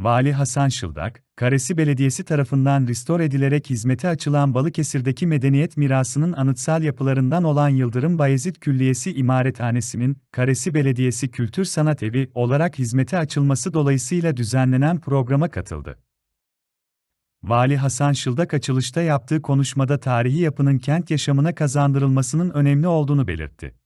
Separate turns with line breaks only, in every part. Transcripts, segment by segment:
Vali Hasan Şıldak, Karesi Belediyesi tarafından restore edilerek hizmete açılan Balıkesir'deki medeniyet mirasının anıtsal yapılarından olan Yıldırım Bayezid Külliyesi İmarethanesi'nin, Karesi Belediyesi Kültür Sanat Evi olarak hizmete açılması dolayısıyla düzenlenen programa katıldı. Vali Hasan Şıldak açılışta yaptığı konuşmada tarihi yapının kent yaşamına kazandırılmasının önemli olduğunu belirtti.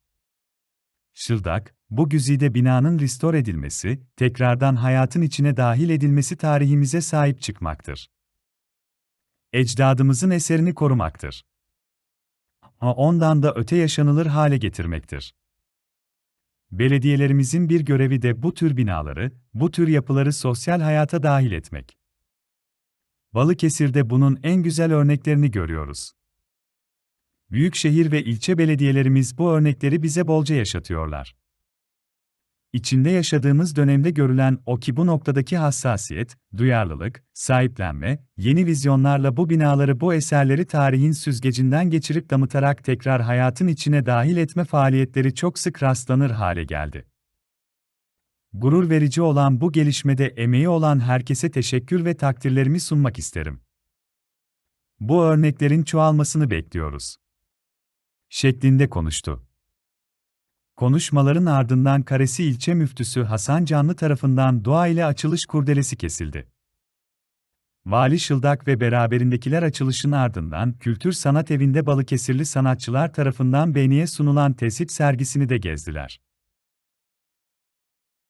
Şıldak, bu güzide binanın restore edilmesi, tekrardan hayatın içine dahil edilmesi tarihimize sahip çıkmaktır. Ecdadımızın eserini korumaktır. Ondan da öte yaşanılır hale getirmektir. Belediyelerimizin bir görevi de bu tür binaları, bu tür yapıları sosyal hayata dahil etmek. Balıkesir'de bunun en güzel örneklerini görüyoruz. Büyükşehir ve ilçe belediyelerimiz bu örnekleri bize bolca yaşatıyorlar. İçinde yaşadığımız dönemde görülen o ki bu noktadaki hassasiyet, duyarlılık, sahiplenme, yeni vizyonlarla bu binaları bu eserleri tarihin süzgecinden geçirip damıtarak tekrar hayatın içine dahil etme faaliyetleri çok sık rastlanır hale geldi. Gurur verici olan bu gelişmede emeği olan herkese teşekkür ve takdirlerimi sunmak isterim. Bu örneklerin çoğalmasını bekliyoruz. Şeklinde konuştu. Konuşmaların ardından Karesi ilçe müftüsü Hasan Canlı tarafından dua ile açılış kurdelesi kesildi. Vali Şıldak ve beraberindekiler açılışın ardından Kültür Sanat Evi'nde Balıkesirli sanatçılar tarafından beğeniye sunulan tesip sergisini de gezdiler.